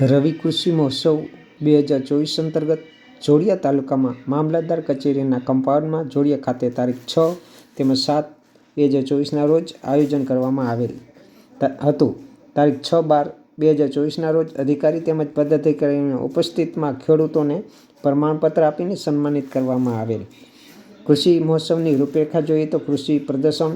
રવિ કૃષિ મહોત્સવ બે હજાર ચોવીસ અંતર્ગત જોડિયા તાલુકામાં મામલતદાર કચેરીના કમ્પાઉન્ડમાં જોડિયા ખાતે તારીખ છ તેમજ સાત બે હજાર ચોવીસના રોજ આયોજન કરવામાં આવેલ હતું. તારીખ છ બાર બે હજાર ચોવીસના રોજ અધિકારી તેમજ પદાધિકારીઓની ઉપસ્થિતમાં ખેડૂતોને પ્રમાણપત્ર આપીને સન્માનિત કરવામાં આવેલ. કૃષિ મહોત્સવની રૂપરેખા જોઈએ તો કૃષિ પ્રદર્શન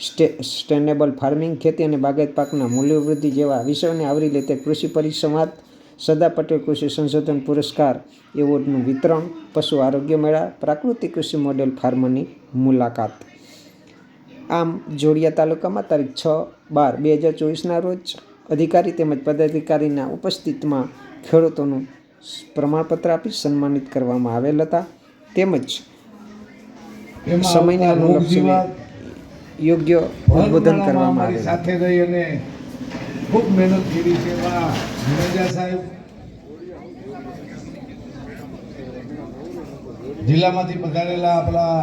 સ્ટે સ્ટેનેબલ ફાર્મિંગ ખેતી અને બાગાયત પાકના મૂલ્યવૃદ્ધિ જેવા વિષયોને આવરી લેતે કૃષિ પરિસંવાદ સરદાર પટેલ કૃષિ સંશોધન પુરસ્કાર એવોર્ડનું વિતરણ પશુ આરોગ્ય મેળા પ્રાકૃતિક કૃષિ મોડેલ ફાર્મરની મુલાકાત. આમ જોડિયા તાલુકામાં તારીખ છ બાર બે હજાર ચોવીસના રોજ અધિકારી તેમજ પદાધિકારીના ઉપસ્થિતમાં ખેડૂતોનું પ્રમાણપત્ર આપી સન્માનિત કરવામાં આવેલ હતા. તેમજ સમયને અનુલક્ષીને યોગ્ય ઉદબોધન કરવામાં આવે સાથે રહી અને ખૂબ મહેનત કરી છે. એવા સાહેબ. જિલ્લામાંથી પધારેલા આપણા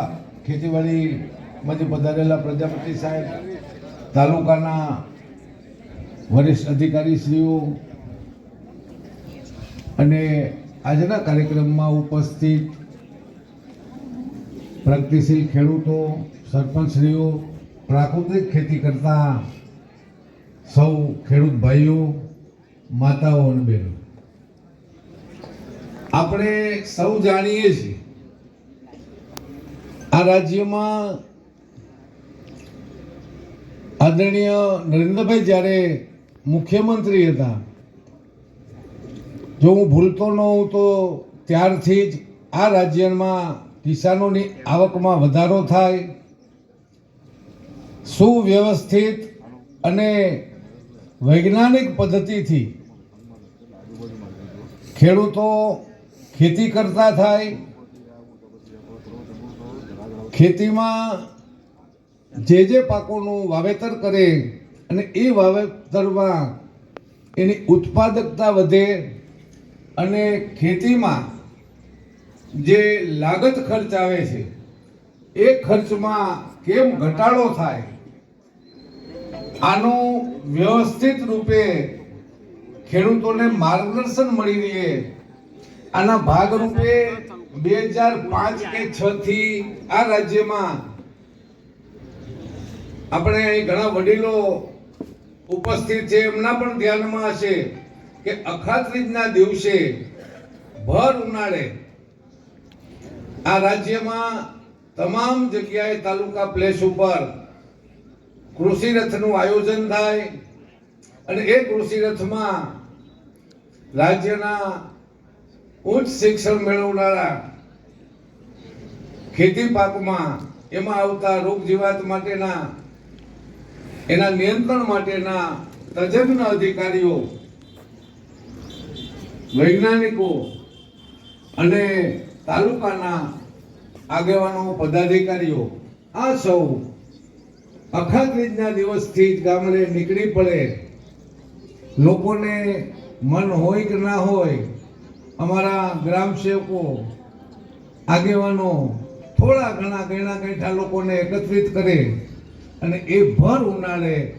ખેતીવાડીમાંથી પધારેલા પ્રજાપતિ સાહેબ તાલુકાના વરિષ્ઠ અધિકારીશ્રીઓ અને આજના કાર્યક્રમમાં ઉપસ્થિત પ્રગતિશીલ ખેડૂતો સરપંચશ્રીઓ પ્રાકૃતિક ખેતી કરતા સૌ ખેડૂત ભાઈઓ, માતાઓ અને બહેનો. આપણે સૌ જાણીએ છીએ આ રાજ્યમાં આદરણીય નરેન્દ્રભાઈ જ્યારે મુખ્યમંત્રી હતા, જો હું ભૂલતો ન હોઉં તો ત્યારથી જ આ રાજ્યમાં કિસાનોની આવકમાં વધારો થાય સુવ્યવસ્થિત અને વૈજ્ઞાનિક પદ્ધતિથી ખેડૂતો ખેતી કરતા થાય. ખેતીમાં જે જે પાકોનું વાવેતર કરે અને એ વાવેતરમાં એની ઉત્પાદકતા વધે અને ખેતીમાં જે લાગત ખર્ચ આવે છે, એ ખર્ચમાં કેમ ઘટાડો થાય આનું વ્યવસ્થિત રૂપે ખેડૂતોને માર્ગદર્શન મળી રહે. આના ભાગરૂપે બે હજાર પાંચ કે છ થી આ રાજ્યમાં આપણે ઘણા વડીલો ઉપસ્થિત છે. એમના પણ ધ્યાનમાં હશે કે અખાત્રીજના દિવસે ભર ઉનાળે. આ રાજ્યમાં તમામ જગ્યાએ તાલુકા પ્લેસ ઉપર કૃષિ રથનું આયોજન થાય અને એ કૃષિ રાજ્યના ઉચ્ચ શિક્ષણ મેળવનારા ખેતી પાકમાં એમાં આવતા રોગ જીવાત માટેના, એના નિયંત્રણ માટેના તજજ્ઞ અધિકારીઓ, વૈજ્ઞાનિકો અને તાલુકાના આગેવાનો, પદાધિકારીઓ, આ સૌ અખાત્રીજના દિવસથી જ ગામડે નીકળી પડે. લોકોને મન હોય કે ના હોય, અમારા ગ્રામ સેવકો આગેવાનો થોડા ઘણા ગણા ગૈઠા લોકોને એકત્રિત કરે અને એ ભર ઉનાળે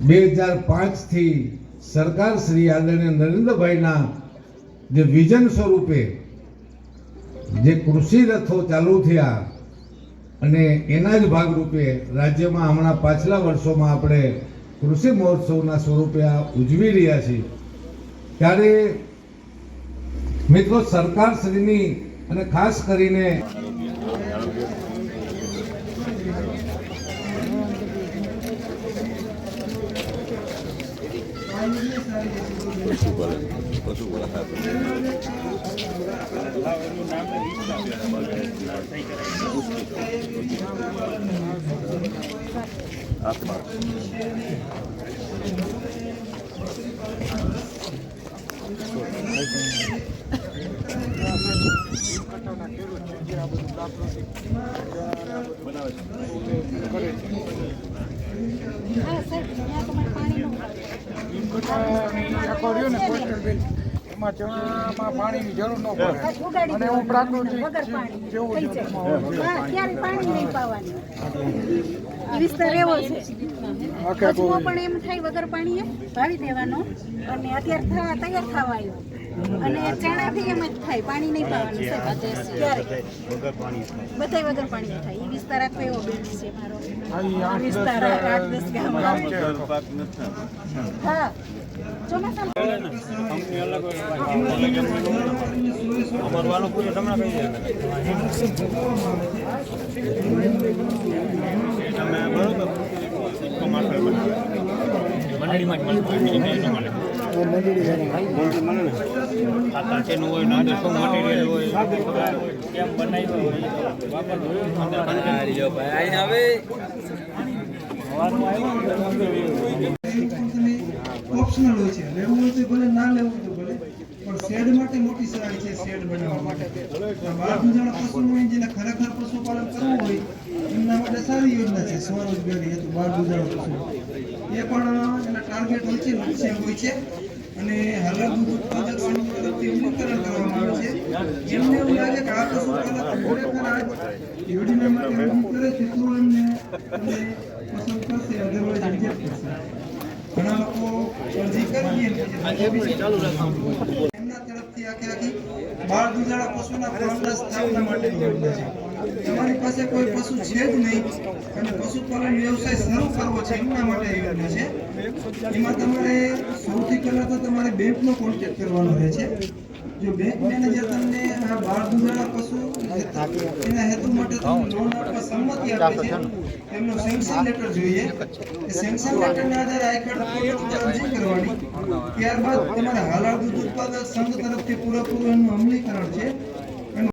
બે હજાર પાંચથી સરકાર શ્રી આદરણીય નરેન્દ્રભાઈના જે વિઝન સ્વરૂપે જે કૃષિ રથો ચાલુ થયા અને એના જ ભાગરૂપે રાજ્યમાં હમણાં પાછલા વર્ષોમાં આપણે કૃષિ મહોત્સવના સ્વરૂપે આ ઉજવી રહ્યા છીએ. ત્યારે મિત્રો સરકાર શ્રીની અને ખાસ કરીને પશુપાલન સાહેબ રહ્યો ને કોસ્ટલ બેલ્ટ એમાં ચણામાં પાણીની જરૂર ન પડે. અને હું પ્રાકૃતિક વગર પાણી. જેવું પાણી વિસ્તાર એવો છે. આખે પણ એમ થાય વગર પાણીએ ભાવી દેવાનો. અને અત્યારે થવા તૈયાર થવા આવ્યો. અને ચણા બી એમ જ થાય. પાણી નહીં પાવાનું. ક્યારે બધાય વગર પાણી થાય. એ વિસ્તાર આખો એવો બેઠ છે મારો. વિસ્તાર આઠ દસ ગામ ગામ હા. ચોમાસામાં ઓપ્શનલ હોય છે લેવું હોય તો ભલે ના લેવું તો ભલે પણ શેડ માટે મોટી છે બનાવવા માટે બાર દુધાળા પશુનું જેને ખરેખર પશુપાલન કરવું હોય એમના માટે સારી યોજના છે સ્વરોજગારી હેતુ બાળ દુધાળા પશુ. એ પણ એના ટાર્ગેટ હોય છે લક્ષ્ય હોય છે અને હાલર દૂધ ઉત્પાદક સંઘ તરફથી અમલીકરણ કરવામાં આવે છે. એમને એવું લાગે કે આ પશુપાલક ખરેખર આ યોજના માટે કરે છે તો એમને એમને પસંદ કરશે અધરવાઇઝ રિજેક્ટ કરશે. ઘણા લોકો અરજી કરી એમના તરફથી આખે આખી બાળ દુધાળા પશુના પ્રાણના સ્થાપના માટે યોજના છે. તમારી પાસે કોઈ પશુ છે જ નહીં અને પશુપાલન વ્યવસાય શરૂ કરવો છે એમના માટે યોજના છે. એમાં તમારે સૌથી પહેલા તો તમારે બેંકનો કોન્ટેક્ટ કરવાનો રહે છે. જો બેંક મેનેજર તમને આ બાળ દુધાળા પશુ એના હેતુ માટે તમને લોન આપવા સંમતિ આપે છે. એમનો સેન્કશન લેટર જોઈએ. એ સેન્કશન લેટરના આધારે આઈ કાર્ડ અરજી કરવાની. ત્યારબાદ તમારે હાલાર દૂધ ઉત્પાદક સંઘ તરફથી પૂરેપૂરું એનું અમલીકરણ છે એનું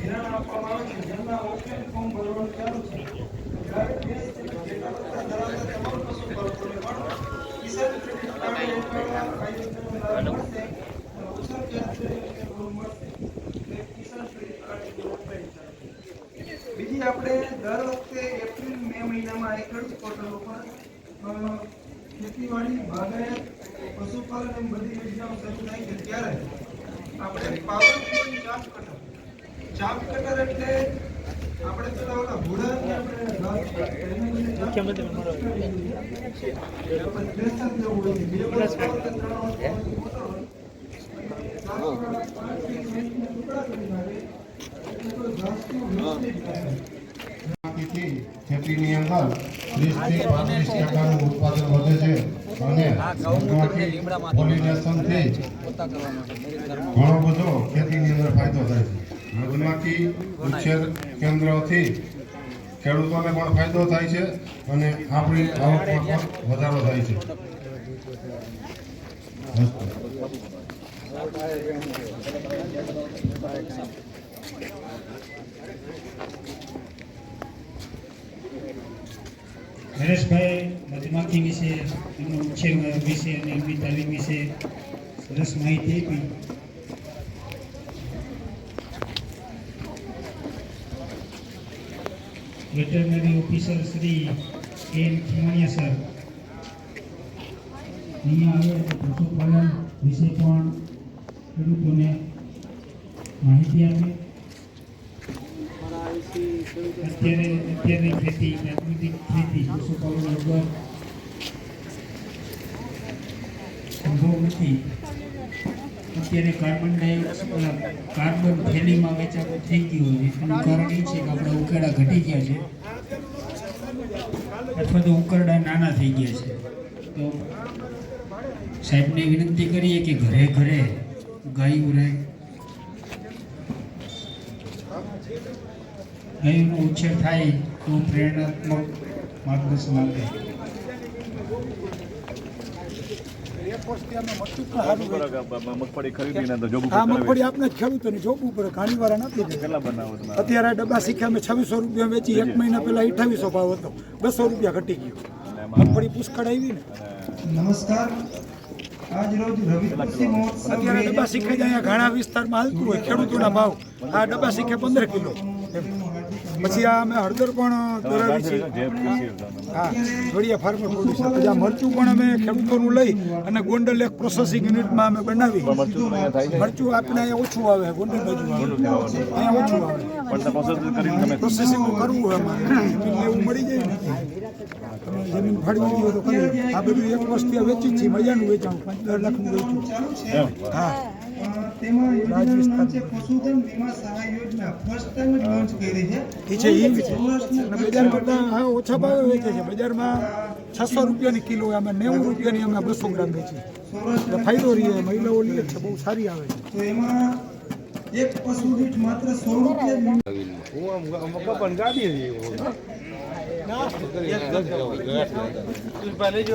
ધિરાણ આપવામાં આવે છે જેમના ઓફલાઈન ફોર્મ ભરવાનું ચાલુ છે ત્યારે બે જેટલા બધા ધરાવતા તમામ પશુપાલકોને પણ કિસાન ક્રેડિટ કાર્ડ એકાવન કાયદેસરનો લાભ મળશે. ઓછા વ્યાજદરે રીતે લોન મળશે. એટલે કિસાન ક્રેડિટ કાર્ડ એ ઓફલાઈન ચાલુ છે. બીજી આપણે દર વખતે એપ્રિલ મે મહિનામાં ખેડૂત પોર્ટલ ઉપર ખેતીવાડી બાગાયત પશુપાલન એમ બધી યોજનાઓ શરૂ થાય છે. ત્યારે આપણે પાવર ચાપ કટર. ચાપ કટર એટલે આપણે પેલા ઓલા ભૂડા આપણે ખેતીની અંદર ત્રીસથી પાંત્રીસ ટકાનું ઉત્પાદન વધે છે અને પોલિનેશનથી ઘણો બધો ખેતીની અંદર ફાયદો થાય છે મધમાખી ઉછેર ખેડૂતોને પણ ફાયદો થાય છે અને આપણી આવકમાં પણ વધારો થાય છે નરેશભાઈ મધમાખી વિશે, એમનો ઉછેર વિશે અને એમની તાલીમ વિશે સરસ માહિતી આપી. Veterinary officer Shri M Khimaniya sir અહીંયા આવે પશુપાલન વિશે પણ ખેડૂતોને માહિતી આપે. અત્યારે અત્યારની ખેતી પ્રાકૃતિક ખેતી પશુપાલન સંભવ નથી અત્યારે કાર્બન ડાયોક્સાઇડ કાર્બન થેલીમાં વેચાતું થઈ ગયું હોય એનું કારણ એ છે કે આપણા ઉકેડા ઘટી ગયા છે અથવા તો ઉકરડા નાના થઈ ગયા છે તો સાહેબને વિનંતી કરીએ કે ઘરે ઘરે ગાયું રહે ગાયનો ઉછેર થાય તો પ્રેરણાત્મક માર્ગદર્શન આપે. મગફળી ખરીદીને જોબ આ મગફળી આપણે જ ખેડૂતોની જોબ ઉપર ઘણી વાર નથી અત્યારે આ ડબ્બા શીખ્યા અમે છવ્વીસો રૂપિયા વેચી એક મહિના પહેલા અઠાવીસો ભાવ હતો. બસો રૂપિયા ઘટી ગયો. મગફળી પુષ્કળ આવી ને. નમસ્કાર. અત્યારે ડબ્બા શીખે જ અહીંયા ઘણા વિસ્તારમાં હાલતું હોય ખેડૂતોના ભાવ. આ ડબ્બા શીખે પંદર કિલો. પછી આ અમે હળદર પણ દોરાવી છીએ. હા જોડિયા ફાર્મર પ્રોડ્યુસર પછી આ મરચું પણ અમે ખેડૂતોનું લઈ અને ગોંડલ એક પ્રોસેસિંગ યુનિટમાં અમે બનાવી મરચું આપણે અહીંયા ઓછું આવે ગોંડલ બાજુ અહીંયા ઓછું આવે. પ્રોસેસિંગ કરવું હોય અમારે. એવું મળી જાય ને. જમીન ફાળવી તો કરી આ બધું એક વસ્તુ વેચી છીએ. મજાનું વેચાણ. પાંચ દસ લાખનું વેચ્યું હા. તેમાં યોજનાનું નામ છે પશુધન વીમા સહાય યોજના. ફર્સ્ટ ટાઈમ જ લોન્ચ કરી છે. એ છે એ છે. બજાર કરતાં હા ઓછા ભાવે વેચે છે. બજારમાં છસો રૂપિયાની કિલો અમે નેવું રૂપિયાની અમે બસો ગ્રામ વેચીએ એટલે ફાયદો રહીએ મહિલાઓ લઈએ છે બહુ સારી આવે છે. તો એમાં એક પશુ દીઠ માત્ર સો રૂપિયા જ